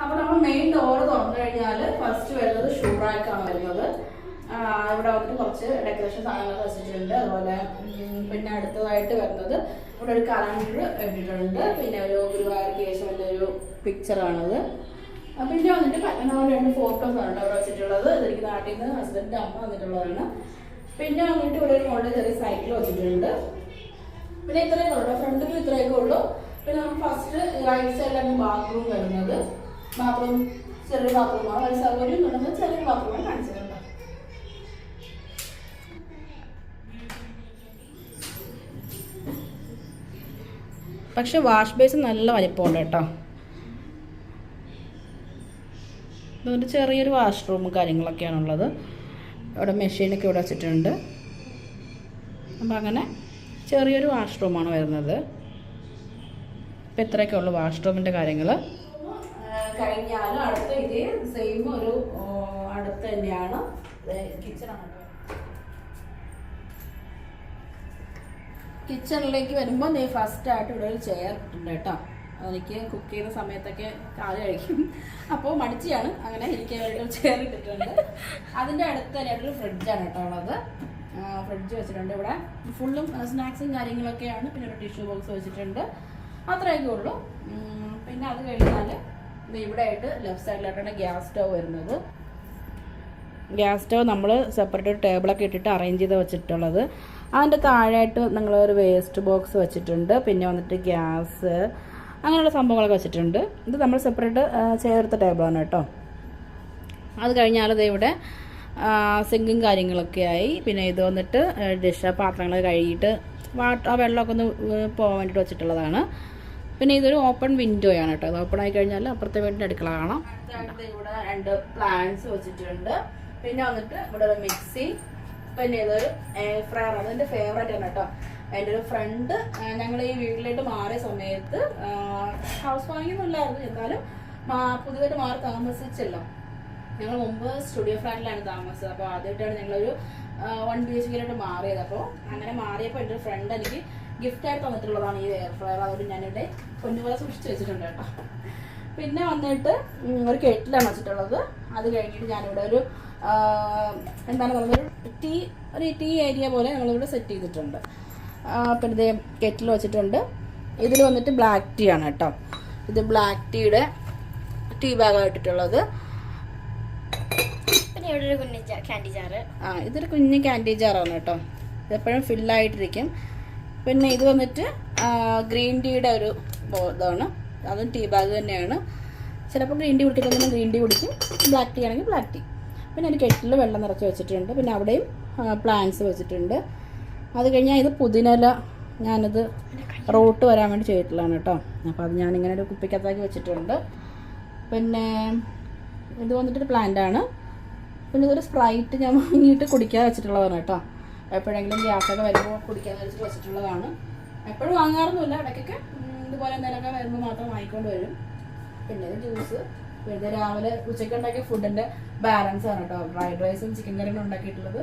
അപ്പൊ നമ്മൾ main door തുറന്നു കഴിഞ്ഞാൽ ഫസ്റ്റ് വരുന്നത് ഷൂ വരുന്നത് ഇവിടെ വന്നിട്ട് കുറച്ച് ഡെക്കറേഷൻ സാധനങ്ങൾ വെച്ചിട്ടുണ്ട്. അതുപോലെ പിന്നെ അടുത്തതായിട്ട് വരുന്നത് ഇവിടെ ഒരു കലണ്ടർ ഇട്ടിട്ടുണ്ട്. പിന്നെ ഒരു ഗുരുവായൂർ കേശവന്റെ ഒരു പിക്ചറാണത് പിന്നെ വന്നിട്ട് പത്മനാഭ രണ്ട് ഫോട്ടോസ് ആണ് അവിടെ വെച്ചിട്ടുള്ളത്. ഇതെനിക്ക് നാട്ടിൽ നിന്ന് ഹസ്ബൻഡിന്റെ അമ്മ വന്നിട്ടുള്ളതാണ്. പിന്നെ വന്നിട്ട് ഇവിടെ ഒരു മോളിൽ ചെറിയ സൈക്കിൾ വെച്ചിട്ടുണ്ട്. പിന്നെ ഇത്രയൊക്കെ ഉള്ളൂ. ഫ്രണ്ടിലും ഇത്രയൊക്കെ ഉള്ളൂ. പിന്നെ നമുക്ക് ഫസ്റ്റ് റൈറ്റ് സൈഡിലാണ് ബാത്റൂം വരുന്നത്. ബാത്റൂം ചെറിയ ബാത്റൂമാണ് ഒരു സൗകര്യം എന്നുള്ളത് ചെറിയ ബാത്റൂമാണ് കാണിച്ചിട്ടുണ്ട് പക്ഷെ വാഷ് ബേസ് നല്ല വലിപ്പമുണ്ട് കേട്ടോ. ഇതൊരു ചെറിയൊരു വാഷ്റൂം കാര്യങ്ങളൊക്കെയാണുള്ളത്. ഇവിടെ മെഷീനൊക്കെ ഇവിടെ വെച്ചിട്ടുണ്ട്. അപ്പം അങ്ങനെ ചെറിയൊരു വാഷ്റൂമാണ് വരുന്നത്. ഇപ്പം ഇത്രയൊക്കെ ഉള്ളു വാഷ്റൂമിന്റെ കാര്യങ്ങൾ കഴിഞ്ഞാലും അടുത്ത ഇതേ സെയിം ഒരു അടുത്ത് തന്നെയാണ്. കിച്ചണാണ് കിച്ചണിലേക്ക് വരുമ്പോൾ നീ ഫസ്റ്റ് ആയിട്ട് ഇവിടെ ഒരു ചെയർ ഉണ്ട് കേട്ടോ. എനിക്ക് കുക്ക് ചെയ്യുന്ന സമയത്തൊക്കെ കാൽ കഴിക്കും. അപ്പോൾ മടിച്ചാണ് അങ്ങനെ എനിക്ക് ഒരു ചെയർ ഇട്ടിട്ടുണ്ട്. അതിന്റെ അടുത്ത് തന്നെയായിട്ടൊരു ഫ്രിഡ്ജാണ് കേട്ടോ ഉള്ളത്. ഫ്രിഡ്ജ് വെച്ചിട്ടുണ്ട് ഇവിടെ. ഫുള്ളും സ്നാക്സും കാര്യങ്ങളൊക്കെയാണ്. പിന്നെ ഒരു ടിഷ്യൂ ബോക്സ് വെച്ചിട്ടുണ്ട്. അത്രയൊക്കെ ഉള്ളൂ. പിന്നെ അത് കഴിഞ്ഞാൽ ഇവിടെ ആയിട്ട് ലെഫ്റ്റ് സൈഡിലായിട്ടാണ് ഗ്യാസ് സ്റ്റവ് വരുന്നത്. ഗ്യാസ് സ്റ്റവ് നമ്മൾ സെപ്പറേറ്റ് ഒരു ടേബിളൊക്കെ ഇട്ടിട്ട് അറേഞ്ച് ചെയ്ത് വെച്ചിട്ടുള്ളത്. അതിന്റെ താഴെയായിട്ട് നിങ്ങൾ ഒരു വേസ്റ്റ് ബോക്സ് വെച്ചിട്ടുണ്ട്. പിന്നെ വന്നിട്ട് ഗ്യാസ് അങ്ങനെയുള്ള സംഭവങ്ങളൊക്കെ വെച്ചിട്ടുണ്ട്. ഇത് നമ്മൾ സെപ്പറേറ്റ് ചേർത്ത ടേബിളാണ് കേട്ടോ. അത് കഴിഞ്ഞാൽ ഇവിടെ സിങ്കും കാര്യങ്ങളൊക്കെ ആയി. പിന്നെ ഇത് വന്നിട്ട് ഡിഷ് പാത്രങ്ങൾ കഴുകിയിട്ട് വാട്ടർ ആ വെള്ളമൊക്കെ ഒന്ന് പോകാൻ വേണ്ടിയിട്ട് വെച്ചിട്ടുള്ളതാണ്. പിന്നെ ഇതൊരു ഓപ്പൺ വിൻഡോ ആണ് കേട്ടോ. ഓപ്പൺ ആയി കഴിഞ്ഞാൽ അപ്പുറത്തെ വീടിന്റെ അടുക്കള കാണാം. ഇവിടെ രണ്ട് പ്ലാന്റ്സ് വെച്ചിട്ടുണ്ട്. പിന്നെ വന്നിട്ട് ഇവിടെ ഒരു മിക്സി പിന്നെ ഇതൊരു എയർ ഫ്രയർ ആണ്. എന്റെ ഫേവറേറ്റ് ആണ് കേട്ടോ. എന്റെ ഒരു ഫ്രണ്ട് ഞങ്ങൾ ഈ വീട്ടിലേക്ക് മാറിയ സമയത്ത് ഹൗസ് വാമിംഗ് ഒന്നുമില്ലായിരുന്നു എന്നാലും പുതിയതായിട്ട് മാറി താമസിച്ചല്ലോ. ഞങ്ങൾ മുമ്പ് സ്റ്റുഡിയോ ഫ്ലാറ്റിലാണ് താമസിച്ചത്. അപ്പോൾ ആദ്യമായിട്ടാണ് ഞങ്ങളൊരു വൺ ബി എച്ച് കെയിലോട്ട് മാറിയത്. അപ്പോൾ അങ്ങനെ മാറിയപ്പോൾ എന്റെ ഒരു ഫ്രണ്ട് എനിക്ക് gift ആയിട്ട് തന്നിട്ടുള്ളതാണ് ഈ എയർ ഫ്രയർ അതുകൊണ്ട് ഞാനിവിടെ പൊന്നുപോലെ സൂക്ഷിച്ച് വെച്ചിട്ടുണ്ട് കേട്ടോ. പിന്നെ വന്നിട്ട് ഒരു കെറ്റിലാണ് വെച്ചിട്ടുള്ളത്. അത് കഴിഞ്ഞിട്ട് ഞാനിവിടെ ഒരു എന്താണ് പറയുന്നത്? ഒരു ടീ ഒരു ടീ ഏരിയ പോലെ ഞങ്ങളിവിടെ സെറ്റ് ചെയ്തിട്ടുണ്ട്. പിന്നെ ഇതേ കെറ്റിൽ വെച്ചിട്ടുണ്ട്. ഇതിൽ വന്നിട്ട് ബ്ലാക്ക് ടീ ആണ് കേട്ടോ. ഇത് ബ്ലാക്ക് ടീയുടെ ടീ ബാഗാണ് ഇട്ടിട്ടുള്ളത്. പിന്നെ ഇവിടെ ഒരു കുഞ്ഞി ക്യാൻഡി ജാറ് ആ ഇതൊരു കുഞ്ഞ് ക്യാൻഡി ജാറാണ് കേട്ടോ. ഇതെപ്പോഴും ഫില്ലായിട്ടിരിക്കും പിന്നെ ഇത് വന്നിട്ട് ഗ്രീൻ ടീയുടെ ഒരു ഇതാണ്. അതും ടീ ബാഗ് തന്നെയാണ്. ചിലപ്പോൾ ഗ്രീൻ ടീ കുടിക്കുന്ന ഗ്രീൻ ടീ കുടിക്കും. ബ്ലാക്ക് ടീ ആണെങ്കിൽ ബ്ലാക്ക് ടീ പിന്നെ ഒരു കെറ്റിൽ വെള്ളം നിറച്ച് വെച്ചിട്ടുണ്ട്. പിന്നെ അവിടെയും പ്ലാന്റ്സ് വെച്ചിട്ടുണ്ട്. അത് കഴിഞ്ഞാൽ ഇത് പുതിനല. ഞാനത് റോട്ട് വരാൻ വേണ്ടി ചെയ്തിട്ടുള്ളതാണ് കേട്ടോ. അപ്പോൾ അത് ഞാനിങ്ങനെ ഒരു കുപ്പിക്കകത്താക്കി വെച്ചിട്ടുണ്ട്. പിന്നെ ഇത് വന്നിട്ടൊരു പ്ലാന്റ് ആണ്. പിന്നെ ഇതൊരു സ്പ്രൈറ്റ് ഞാൻ വാങ്ങിയിട്ട് കുടിക്കാൻ വെച്ചിട്ടുള്ളതാണ് കേട്ടോ. എപ്പോഴെങ്കിലും ഗ്യാസൊക്കെ വരുമ്പോൾ കുടിക്കാൻ വെച്ചിട്ട് വെച്ചിട്ടുള്ളതാണ്. എപ്പോഴും വാങ്ങാറൊന്നുമില്ല. ഇടയ്ക്കൊക്കെ ഇതുപോലെ എന്തെങ്കിലുമൊക്കെ വരുമ്പോൾ മാത്രം വാങ്ങിക്കൊണ്ട് വരും. പിന്നെ ജ്യൂസ് പിന്നെ രാവിലെ ഉച്ചയ്ക്ക് ഉണ്ടാക്കിയ ഫുഡിന്റെ ബാലൻസ് ആണ് കേട്ടോ. ഫ്രൈഡ് റൈസും ചിക്കൻ കറിയും ഉണ്ടാക്കിയിട്ടുള്ളത്.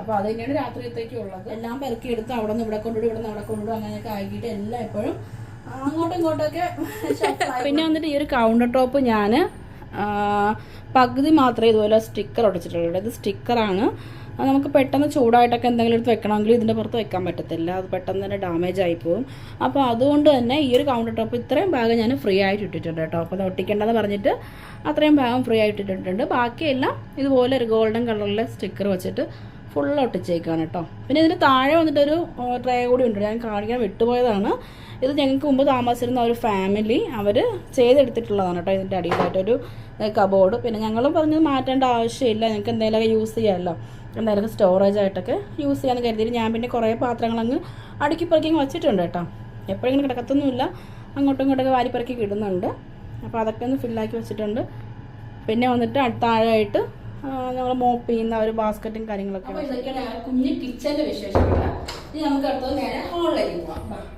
അപ്പോൾ അത് തന്നെയാണ് രാത്രിയത്തേക്കും ഉള്ളത്. എല്ലാം പെറുക്കി എടുത്ത് അവിടെ നിന്ന് ഇവിടെ കൊണ്ടുവിടും ഇവിടെ നിന്ന് അവിടെ കൊണ്ടുവിടും അങ്ങനെയൊക്കെ ആക്കിയിട്ട് എല്ലാം എപ്പോഴും അങ്ങോട്ടും ഇങ്ങോട്ടൊക്കെ പിന്നെ വന്നിട്ട് ഈ ഒരു കൗണ്ടർ ടോപ്പ് ഞാൻ പകുതി മാത്രമേ ഇതുപോലെ സ്റ്റിക്കർ ഒട്ടിച്ചിട്ടുള്ളൂ. ഇത് സ്റ്റിക്കറാണ്. അത് നമുക്ക് പെട്ടെന്ന് ചൂടായിട്ടൊക്കെ എന്തെങ്കിലും എടുത്ത് വെക്കണമെങ്കിൽ ഇതിന്റെ പുറത്ത് വെക്കാൻ പറ്റത്തില്ല. അത് പെട്ടെന്ന് തന്നെ ഡാമേജ് ആയി പോകും അപ്പോൾ അതുകൊണ്ട് തന്നെ ഈ ഒരു കൗണ്ടർ ടോപ്പ് ഇത്രയും ഭാഗം ഞാൻ ഫ്രീ ആയിട്ട് ഇട്ടിട്ടുണ്ട് കേട്ടോ. അപ്പോൾ അത് ഒട്ടിക്കേണ്ടതെന്ന് പറഞ്ഞിട്ട് അത്രയും ഭാഗം ഫ്രീ ആയിട്ട് ഇട്ടിട്ടുണ്ട്. ബാക്കിയെല്ലാം ഇതുപോലെ ഒരു ഗോൾഡൻ കളറിലെ സ്റ്റിക്കർ വെച്ചിട്ട് ഫുൾ ഒട്ടിച്ചേക്കാണ് കേട്ടോ. പിന്നെ ഇതിന് താഴെ വന്നിട്ടൊരു ട്രേ കൂടി ഉണ്ട്. ഞാൻ കാണിക്കാൻ വിട്ടുപോയതാണ്. ഇത് ഞങ്ങൾക്ക് മുമ്പ് താമസിച്ചിരുന്ന ഒരു ഫാമിലി അവർ ചെയ്തെടുത്തിട്ടുള്ളതാണ് കേട്ടോ ഇതിന്റെ അടിയിലായിട്ടൊരു കബോർഡ് പിന്നെ ഞങ്ങളും പറഞ്ഞത് മാറ്റേണ്ട ആവശ്യമില്ല. ഞങ്ങൾക്ക് എന്തെങ്കിലുമൊക്കെ യൂസ് ചെയ്യാമല്ലോ. എന്തായാലും സ്റ്റോറേജ് ആയിട്ടൊക്കെ യൂസ് ചെയ്യാമെന്ന് കരുതിയിട്ട് ഞാൻ പിന്നെ കുറേ പാത്രങ്ങൾ അങ്ങ് അടുക്കി പറക്കി വെച്ചിട്ടുണ്ട് കേട്ടോ. എപ്പോഴും ഇങ്ങനെ കിടക്കത്തൊന്നുമില്ല. അങ്ങോട്ടും ഇങ്ങോട്ടൊക്കെ വാരിപ്പറക്കി കിടുന്നുണ്ട് അപ്പോൾ അതൊക്കെ ഒന്ന് ഫില്ലാക്കി വെച്ചിട്ടുണ്ട്. പിന്നെ വന്നിട്ട് അടുത്താഴായിട്ട് ഞങ്ങൾ മോപ്പ് ചെയ്യുന്ന ഒരു ബാസ്ക്കറ്റും കാര്യങ്ങളൊക്കെ അപ്പോൾ കുഞ്ഞ് കിച്ചന്റെ വിശേഷങ്ങൾ ഇനി നമുക്ക് നേരെ ഹാളിലേക്ക് പോവാം.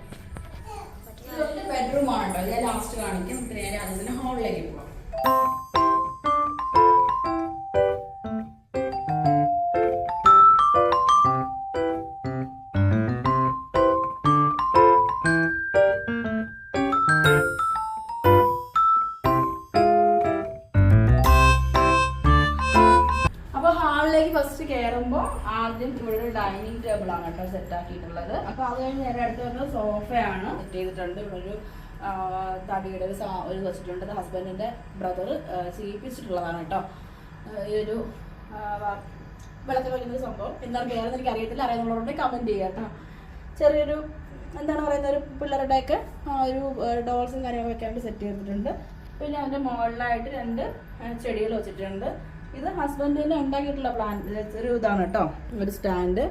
ബെഡ്റൂം ആണ് കേട്ടോ ഞാൻ ലാസ്റ്റ് കാണിക്കും. നേരെ അതിന് ഹാളിലേക്ക് പോവാം. ആദ്യം ഇവിടെ ഒരു ഡൈനിങ് ടേബിൾ ആണ് കേട്ടോ സെറ്റ് ആക്കിയിട്ടുള്ളത്. അപ്പൊ അത് കഴിഞ്ഞ് നേരെ അടുത്ത് വരുന്നത് സോഫയാണ്. സെറ്റ് ചെയ്തിട്ടുണ്ട്. ഇവിടെ ഒരു തടിയുടെ ഒരു ഒരു വെച്ചിട്ടുണ്ട് ഹസ്ബൻഡിന്റെ ബ്രദർ ചെയ്യിപ്പിച്ചിട്ടുള്ളതാണ് കേട്ടോ. ഈ ഒരു വെള്ളത്തിൽ കളിക്കുന്ന സംഭവം. എന്താണ് പേരെന്ന് എനിക്ക് അറിയത്തില്ല അറിയുന്നവരോട് കമന്റ് ചെയ്യാം കേട്ടോ. ചെറിയൊരു എന്താണ് പറയുന്ന ഒരു പിള്ളേരുടെയൊക്കെ ഒരു ഡോൾസും കാര്യങ്ങളൊക്കെ ആയിട്ട് സെറ്റ് ചെയ്തിട്ടുണ്ട്. പിന്നെ അതിന്റെ മുകളിലായിട്ട് രണ്ട് ചെടികൾ വെച്ചിട്ടുണ്ട്. ഇത് ഹസ്ബൻഡിന് ഉണ്ടാക്കിയിട്ടുള്ള പ്ലാൻ ഒരു ഇതാണ് കേട്ടോ. ഒരു സ്റ്റാൻഡ്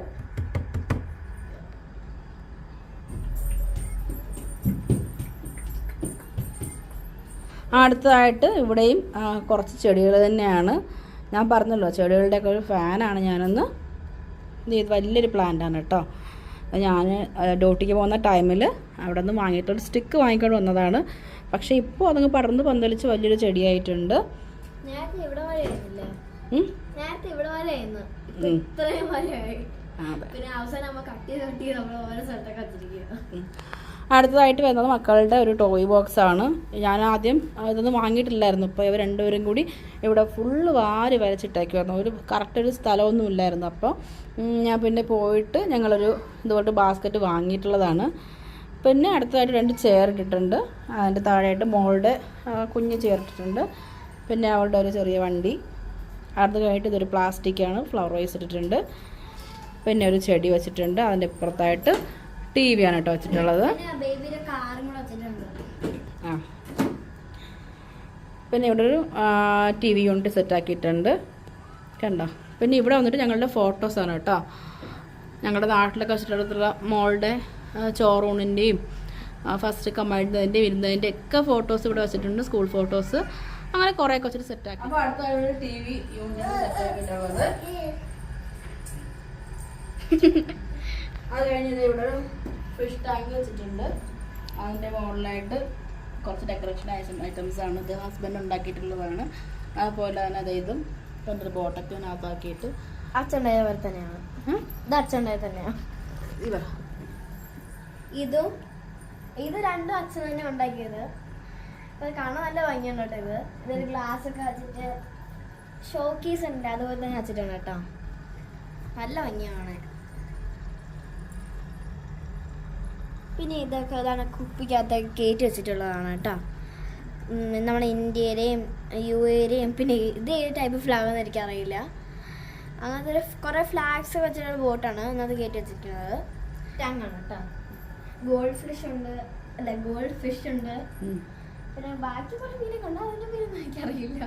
അടുത്തതായിട്ട് ഇവിടെയും കുറച്ച് ചെടികൾ തന്നെയാണ്. ഞാൻ പറഞ്ഞല്ലോ ചെടികളുടെയൊക്കെ ഒരു ഫാനാണ് ഞാനൊന്ന്. ഇത് വലിയൊരു പ്ലാന്റാണ് കേട്ടോ. ഞാൻ ഡ്യൂട്ടിക്ക് പോകുന്ന ടൈമിൽ അവിടെ നിന്ന് വാങ്ങിയിട്ടൊരു സ്റ്റിക്ക് വാങ്ങിക്കൊണ്ട് വന്നതാണ്. പക്ഷേ ഇപ്പോൾ അതങ്ങ് പടർന്ന് പന്തലിച്ച് വലിയൊരു ചെടിയായിട്ടുണ്ട്. നേരത്തെ ഇവിടെ വരെ ആയിരുന്നു. ഇപ്പൊ ഉം. ഇത്രയും വരെയായി പിന്നെ അവസാനം നമ്മ കട്ട് ചെയ്ത് കട്ട് ചെയ്ത് നമ്മൾ ഓരോ സ്ഥലത്തൊക്കെ വെച്ചിരിക്കുക അടുത്തതായിട്ട് വരുന്നത് മക്കളുടെ ഒരു ടോയ് ബോക്സ് ആണ്. ഞാൻ ആദ്യം ഇതൊന്നും വാങ്ങിയിട്ടില്ലായിരുന്നു. ഇപ്പോൾ ഇവർ രണ്ടുപേരും കൂടി ഇവിടെ ഫുള്ള് വാരി വരച്ചിട്ടേക്കുമായിരുന്നു ഒരു കറക്റ്റ് ഒരു സ്ഥലമൊന്നും ഇല്ലായിരുന്നു അപ്പോൾ ഞാൻ പിന്നെ പോയിട്ട് ഞങ്ങളൊരു ഇതുപോലത്തെ ബാസ്ക്കറ്റ് വാങ്ങിയിട്ടുള്ളതാണ്. പിന്നെ അടുത്തതായിട്ട് രണ്ട് ചെയർ ഇട്ടിട്ടുണ്ട്. അതിന്റെ താഴെയായിട്ട് മോളുടെ കുഞ്ഞ് ചേർത്തിട്ടുണ്ട് പിന്നെ അവളുടെ ഒരു ചെറിയ വണ്ടി. അടുത്ത് കഴിഞ്ഞിട്ട് ഇതൊരു പ്ലാസ്റ്റിക്കാണ് ഫ്ലവർ വൈസ് ഇട്ടിട്ടുണ്ട്. പിന്നെ ഒരു ചെടി വെച്ചിട്ടുണ്ട്. അതിന്റെ ഇപ്പുറത്തായിട്ട് ടി വി ആണ് കേട്ടോ വെച്ചിട്ടുള്ളത്. ആ പിന്നെ ഇവിടെ ഒരു ടി വി യൂണിറ്റ് സെറ്റാക്കിയിട്ടുണ്ട് കണ്ടോ? പിന്നെ ഇവിടെ വന്നിട്ട് ഞങ്ങളുടെ ഫോട്ടോസാണ് കേട്ടോ. ഞങ്ങളുടെ നാട്ടിലൊക്കെ വെച്ചിട്ടുള്ള മോളുടെ ചോറൂണിന്റെയും ഫസ്റ്റ് കമ്പൈൻഡിന്റെയും ഇരുന്നതിന്റെ ഒക്കെ ഫോട്ടോസ് ഇവിടെ വെച്ചിട്ടുണ്ട്. സ്കൂൾ ഫോട്ടോസ് അങ്ങനെ കുറേ ഒക്കെ വെച്ചിട്ട് സെറ്റ് ആക്കി. അത് കഴിഞ്ഞത് ഇവിടെ ഒരു ഫിഷ് ടാങ്ക് വെച്ചിട്ടുണ്ട്. അതിന്റെ മുകളിലായിട്ട് കുറച്ച് ഡെക്കറേഷൻ ഐറ്റംസ് ആണ്. ഇത് ഹസ്ബൻഡ് ഉണ്ടാക്കിയിട്ടുള്ളതാണ്. അതുപോലെ തന്നെ അത് ഇതും രണ്ട് ബോട്ടൊക്കെ അതിനകത്താക്കിയിട്ട് അച്ഛന്റെ പോലെ തന്നെയാണ്. ഇത് അച്ഛന്റെ തന്നെയാണ് ഇവ ഇതും ഇത് രണ്ടും അച്ഛൻ തന്നെ ഉണ്ടാക്കിയത്. അപ്പൊ ഇത് കാണാൻ നല്ല ഭംഗിയുണ്ട് കേട്ടോ ഇത്. ഇതൊരു ഗ്ലാസ് ഒക്കെ വെച്ചിട്ട് ഷോ കീസ് ഉണ്ട്. അതുപോലെ തന്നെ വെച്ചിട്ടുണ്ട് കേട്ടോ. നല്ല ഭംഗിയാണ് പിന്നെ ഇതൊക്കെ അതാണ് കുപ്പിക്കകത്തൊക്കെ കയറ്റി വെച്ചിട്ടുള്ളതാണ് കേട്ടോ. നമ്മുടെ ഇന്ത്യയിലെയും യു എയിലെയും പിന്നെ ഇത് ഏത് ടൈപ്പ് ഫ്ലാഗ് എന്ന് എനിക്കറിയില്ല അങ്ങനത്തെ ഒരു കുറേ ഫ്ലാഗ്സ് വെച്ചിട്ടുള്ള ബോട്ടാണ് ഇന്നത് കയറ്റി വെച്ചിരിക്കുന്നത് ടാങ്കാണ് കേട്ടോ. ഗോൾഡ് ഫിഷ് ഉണ്ട് അല്ല ഗോൾഡ് ഫിഷ് ഉണ്ട് എനിക്കറിയില്ല.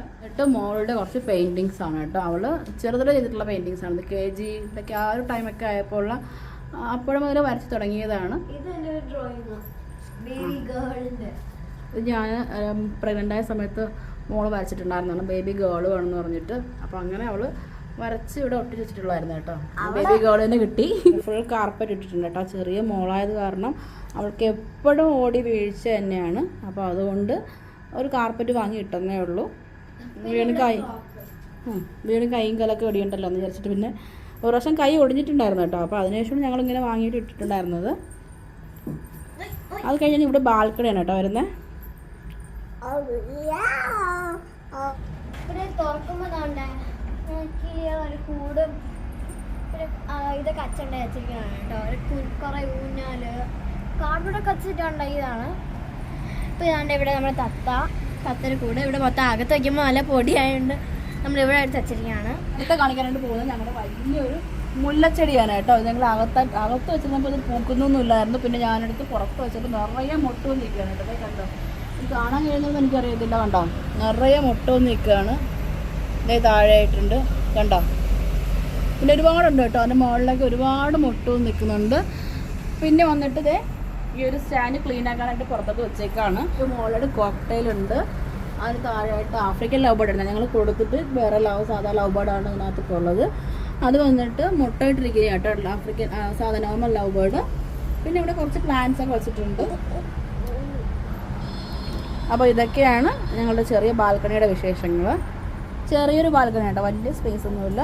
മോളുടെ കുറച്ച് പെയിന്റിങ്സ് ആണ് കേട്ടോ. അവൾ ചെറുതിലെ ചെയ്തിട്ടുള്ള പെയിന്റിങ്സ് ആണ്. കെ ജി ഇതൊക്കെ ആ ഒരു ടൈമൊക്കെ ആയപ്പോൾ ഉള്ള അപ്പോഴും മുതൽ വരച്ച് തുടങ്ങിയതാണ്. ഇത് ഞാൻ പ്രഗ്നന്റ് ആയ സമയത്ത് മോൾ വരച്ചിട്ടുണ്ടായിരുന്നാണ് ബേബി ഗേൾ വേണമെന്ന് പറഞ്ഞിട്ട്. അപ്പോൾ അങ്ങനെ അവൾ വരച്ച് ഇവിടെ ഒട്ടിച്ച് വെച്ചിട്ടുള്ളായിരുന്നു കേട്ടോ. ബേബി കിട്ടി. ഫുൾ കാർപ്പറ്റ് ഇട്ടിട്ടുണ്ട് കേട്ടോ. ചെറിയ മോളായത് കാരണം അവൾക്ക് എപ്പോഴും ഓടി വീഴ്ച തന്നെയാണ്. അപ്പോൾ അതുകൊണ്ട് ഒരു കാർപ്പറ്റ് വാങ്ങി ഇട്ടെന്നേ ഉള്ളൂ. വീണ് കൈ വീണ് കൈയും കലൊക്കെ ഒടിയുണ്ടല്ലോ എന്ന് വിചാരിച്ചിട്ട് പിന്നെ ഒരു പ്രാവശ്യം കൈ ഒടിഞ്ഞിട്ടുണ്ടായിരുന്നു കേട്ടോ. അപ്പോൾ അതിനുശേഷം ഞങ്ങളിങ്ങനെ വാങ്ങിയിട്ട് ഇട്ടിട്ടുണ്ടായിരുന്നത്. അത് കഴിഞ്ഞാൽ ഇവിടെ ബാൽക്കണിയാണ് കേട്ടോ വരുന്നത് തുറക്കുമ്പോൾ ഒരു കൂടും ഇതൊക്കെ അച്ഛന്റെ വെച്ചിരിക്കുന്നതാണ് കേട്ടോ. ഒരു കു- കുറേ ഊഞ്ഞാൽ കാർഡ്ബോർഡൊക്കെ വെച്ചിട്ട് ഉണ്ടാക്കിയതാണ് ഇപ്പോൾ ഇതാണ്ട് ഇവിടെ നമ്മുടെ തത്ത. തത്തര കൂട് ഇവിടെ മൊത്തം അകത്ത് വയ്ക്കുമ്പോൾ നല്ല പൊടിയായതുകൊണ്ട് നമ്മൾ ഇവിടെ എടുത്ത് വെച്ചിരിക്കുകയാണ് അടുത്ത കാണിക്കാനായിട്ട് പോകുന്നത് ഞങ്ങളുടെ വലിയൊരു മുല്ലച്ചെടിയാണ് കേട്ടോ. ഞങ്ങൾ അകത്ത് അകത്ത് വെച്ചിരുന്നപ്പോൾ ഇത് പൂക്കുന്നൊന്നും ഇല്ലായിരുന്നു പിന്നെ ഞാനെടുത്ത് പുറത്ത് വെച്ചിട്ട് നിറയെ മുട്ട വന്ന് നിൽക്കുകയാണ് കേട്ടോ. കണ്ടോ? ഇത് കാണാൻ കഴിയുന്നതെന്ന് എനിക്കറിയത്തില്ല കണ്ടോ? നിറയെ മുട്ട വന്ന് നിൽക്കുകയാണ്. ഇതേ താഴെയായിട്ടുണ്ട്. കണ്ടോ? പിന്നെ ഒരുപാടുണ്ട് കേട്ടോ. അതിന്റെ മുകളിലേക്ക് ഒരുപാട് മുട്ടും നിൽക്കുന്നുണ്ട്. പിന്നെ വന്നിട്ട് ഇതേ ഈ ഒരു സ്റ്റാൻഡ് ക്ലീൻ ആക്കാനായിട്ട് പുറത്തൊക്കെ വെച്ചേക്കാണ്. മോളുടെ കോക്ടെയിൽ ഉണ്ട് അതിന് താഴെയായിട്ട് ആഫ്രിക്കൻ ലവ് ബേർഡ് ഉണ്ട്. ഞങ്ങൾ കൊടുത്തിട്ട് വേറെ ലവ് സാധാ ലവ് ബേർഡാണ് ഇതിനകത്തൊക്കെ ഉള്ളത്. അത് വന്നിട്ട് മുട്ടയിട്ടിരിക്കുക കേട്ടോ. ആഫ്രിക്കൻ സാധാ നോർമൽ ലവ് ബേർഡ്. പിന്നെ ഇവിടെ കുറച്ച് പ്ലാന്റ്സ് ഒക്കെ വെച്ചിട്ടുണ്ട്. അപ്പോൾ ഇതൊക്കെയാണ് ഞങ്ങളുടെ ചെറിയ ബാൽക്കണിയുടെ വിശേഷങ്ങൾ ചെറിയൊരു ബാൽക്കണി കേട്ടോ വലിയ സ്പേസ് ഒന്നുമില്ല.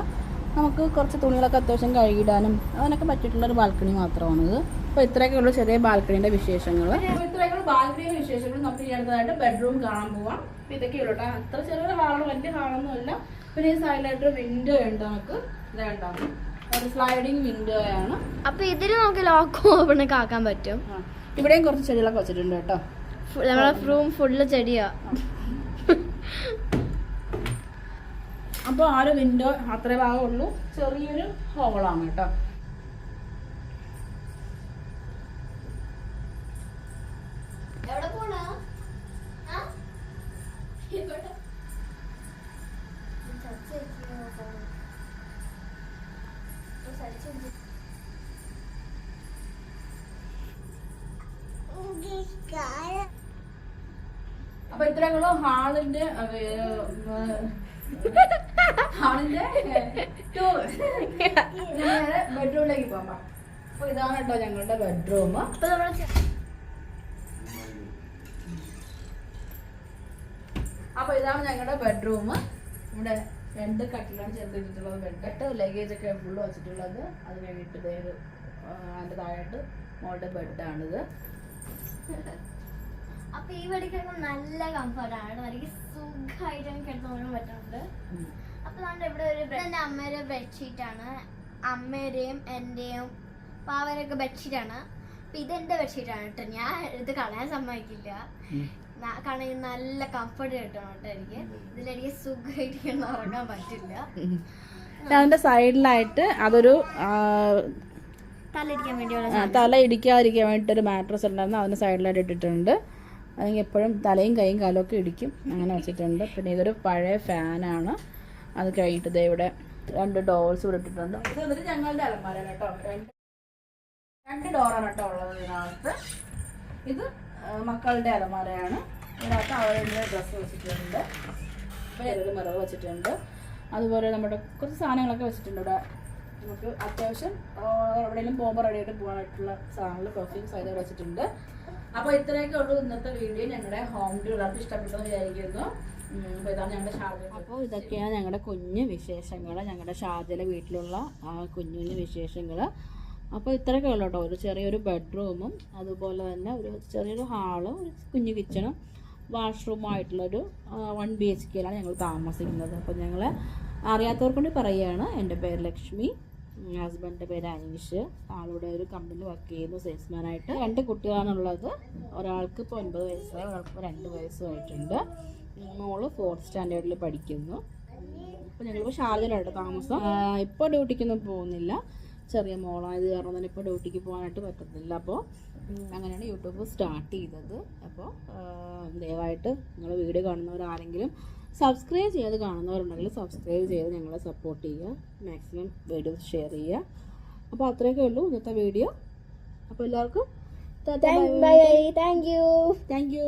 നമുക്ക് കുറച്ച് തുണികളൊക്കെ അത്യാവശ്യം കഴുകിടാനും അതിനൊക്കെ പറ്റിയിട്ടുള്ള ഒരു ബാൽക്കണി മാത്രമാണിത് അപ്പോൾ ഇത്രയൊക്കെ ഉള്ളൂ ചെറിയ ബാൽക്കണിയുടെ വിശേഷങ്ങൾ. ഇത്രയൊക്കെ ബാൽക്കണിയുടെ വിശേഷങ്ങൾ. നമുക്ക് ഈ അടുത്തതായിട്ട് ബെഡ്റൂം കാണാൻ പോവാം. അപ്പോൾ ഇതൊക്കെ ഉള്ളൂ കേട്ടോ അത്ര ചെറിയൊരു ഹാളും വലിയ ഹാളൊന്നുമില്ല പിന്നെ ഈ സൈഡിലായിട്ടൊരു വിൻഡോ ഉണ്ട് നമുക്ക്. ഇതായിട്ടാണ് ഒരു സ്ലൈഡിങ് വിൻഡോ ആണ്. അപ്പൊ ഇതിൽ നമുക്ക് ലോക്ക് ഓപ്പൺ ആക്കാൻ പറ്റും. ഇവിടെയും കുറച്ച് ചെടികളൊക്കെ വെച്ചിട്ടുണ്ട് കേട്ടോ. നമ്മളെ റൂം ഫുള്ള് ചെടിയാ. അപ്പോൾ ആ ഒരു വിൻഡോ അത്രേ ഭാഗമുള്ളൂ. ചെറിയൊരു ഹോളാണ് കേട്ടോ. അപ്പൊ ഇത്രയുള്ള ഹാളിന്റെ ഹാളിന്റെ ടൂർ ബെഡ്റൂമിലേക്ക് പോകാം. അപ്പൊ ഇതാണ് കേട്ടോ ഞങ്ങളുടെ ബെഡ്റൂം. അപ്പൊ നമ്മൾ അപ്പൊ ഇതാണ് ഞങ്ങളുടെ ബെഡ്റൂം. ഇവിടെ രണ്ട് കട്ടിലാണ് ചേർത്തിട്ടുള്ളത് ബെഡ് കട്ട് ലഗേജ് ഒക്കെ ഫുള്ള് വെച്ചിട്ടുള്ളത്. അത് കഴിഞ്ഞിട്ട് അതിന്റെ താഴായിട്ട് മോളുടെ ബെഡാണിത് അപ്പൊ ഈ വെടിക്കിടക്കുമ്പോൾ നല്ല കംഫർട്ടാണ് എനിക്ക് സുഖമായിട്ട് കിടന്നു പറ്റുന്നുണ്ട് ഇവിടെ ഒരു എന്റെ അമ്മയുടെ ബെഡ്ഷീറ്റ് ആണ്. അമ്മയുടെയും എന്റെയും പാവരൊക്കെ ബെഡ്ഷീറ്റ് ആണ്. അപ്പൊ ഇത് എന്റെ ബെഡ്ഷീറ്റ് ആണ് കേട്ടോ. ഞാൻ ഇത് കളയാൻ സമ്മതിക്കില്ല. കാണാൻ കാരണം നല്ല കംഫർട്ട് കിട്ടണം കേട്ടോ എനിക്ക്. ഇതിലെനിക്ക് സുഖമായിട്ട് ഉറങ്ങാൻ പറ്റില്ല. അതിന്റെ സൈഡിലായിട്ട് അതൊരു തല ഇടിക്കാതിരിക്കാൻ വേണ്ടിയിട്ട് ഒരു മാട്രസ് ഉണ്ടായിരുന്നു. അതിന് സൈഡിലായിട്ട് ഇട്ടിട്ടുണ്ട്. അല്ലെങ്കിൽ എപ്പോഴും തലയും കൈയും കാലും ഒക്കെ ഇടിക്കും. അങ്ങനെ വെച്ചിട്ടുണ്ട്. പിന്നെ ഇതൊരു പഴയ ഫാനാണ് അത് കഴിഞ്ഞിട്ട് ഇവിടെ രണ്ട് ഡോർസ് ഇവിടെ ഇട്ടിട്ടുണ്ട്. ഇത് വന്നിട്ട് ഞങ്ങളുടെ അലമാര കേട്ടോ. രണ്ട് ഡോറാണ് കേട്ടോ ഉള്ളത് ഇതിനകത്ത്. ഇത് മക്കളുടെ അലമാരയാണ്. ഇതിനകത്ത് അവരുടെ ഡ്രസ്സ് വെച്ചിട്ടുണ്ട്. വേറൊരു മിറവ് വെച്ചിട്ടുണ്ട്. അതുപോലെ നമ്മുടെ കുറച്ച് സാധനങ്ങളൊക്കെ വെച്ചിട്ടുണ്ട് ഇവിടെ. നമുക്ക് അത്യാവശ്യം എവിടെയെങ്കിലും പോകുമ്പോൾ റെഡിയായിട്ട് പോകാനായിട്ടുള്ള സാധനങ്ങൾ പെർഫ്യൂംസ് ആയത് വെച്ചിട്ടുണ്ട്. അപ്പോൾ ഇത്രയൊക്കെ ഉള്ളൂ ഇന്നത്തെ വീഡിയോ ഞങ്ങളുടെ ഹോം ടൂർ എല്ലാവർക്കും ഇഷ്ടപ്പെട്ടെന്ന് വിചാരിക്കുന്നു. അപ്പോൾ ഇതൊക്കെയാണ് ഞങ്ങളുടെ കുഞ്ഞു വിശേഷങ്ങൾ ഞങ്ങളുടെ ഷാജയിലെ വീട്ടിലുള്ള ആ കുഞ്ഞു കുഞ്ഞു വിശേഷങ്ങൾ അപ്പോൾ ഇത്രയൊക്കെ ഉള്ളൂ കേട്ടോ ഒരു ചെറിയൊരു ബെഡ്റൂമും അതുപോലെ തന്നെ ഒരു ചെറിയൊരു ഹാളും ഒരു കുഞ്ഞു കിച്ചണും വാഷ്റൂമായിട്ടുള്ളൊരു വൺ ബി എച്ച് കെയിലാണ് ഞങ്ങൾ താമസിക്കുന്നത്. അപ്പോൾ ഞങ്ങൾ അറിയാത്തവർക്ക് വേണ്ടി പറയുകയാണ് എന്റെ പേര് ലക്ഷ്മി ഹസ്ബൻഡിന്റെ പേര് അനീഷ്. ആളിവിടെ ഒരു കമ്പനി വർക്ക് ചെയ്യുന്നു സെയിൽസ്മാനായിട്ട്. രണ്ട് കുട്ടികളാണുള്ളത്. ഒരാൾക്ക് ഇപ്പോൾ ഒൻപത് വയസ്സായി ഒരാൾക്ക് ഇപ്പോൾ രണ്ട് വയസ്സുമായിട്ടുണ്ട്. മോൾ ഫോർത്ത് സ്റ്റാൻഡേർഡിൽ പഠിക്കുന്നു. അപ്പോൾ ഞങ്ങൾ ഷാർജയിലാണ് താമസം. ഇപ്പോൾ ഡ്യൂട്ടിക്കൊന്നും പോകുന്നില്ല. ചെറിയ മോളായത് കാരണം തന്നെ ഇപ്പോൾ ഡ്യൂട്ടിക്ക് പോകാനായിട്ട് പറ്റത്തില്ല. അപ്പോൾ അങ്ങനെയാണ് യൂട്യൂബ് സ്റ്റാർട്ട് ചെയ്തത്. അപ്പോൾ ദയവായിട്ട് നിങ്ങൾ വീഡിയോ കാണുന്നവരാരെങ്കിലും സബ്സ്ക്രൈബ് ചെയ്ത് കാണുന്നവരുണ്ടെങ്കിൽ സബ്സ്ക്രൈബ് ചെയ്ത് ഞങ്ങളെ സപ്പോർട്ട് ചെയ്യുക. മാക്സിമം വീഡിയോ ഷെയർ ചെയ്യുക. അപ്പോൾ അത്രയൊക്കെ ഉള്ളൂ ഇന്നത്തെ വീഡിയോ അപ്പോൾ എല്ലാവർക്കും thank you thank you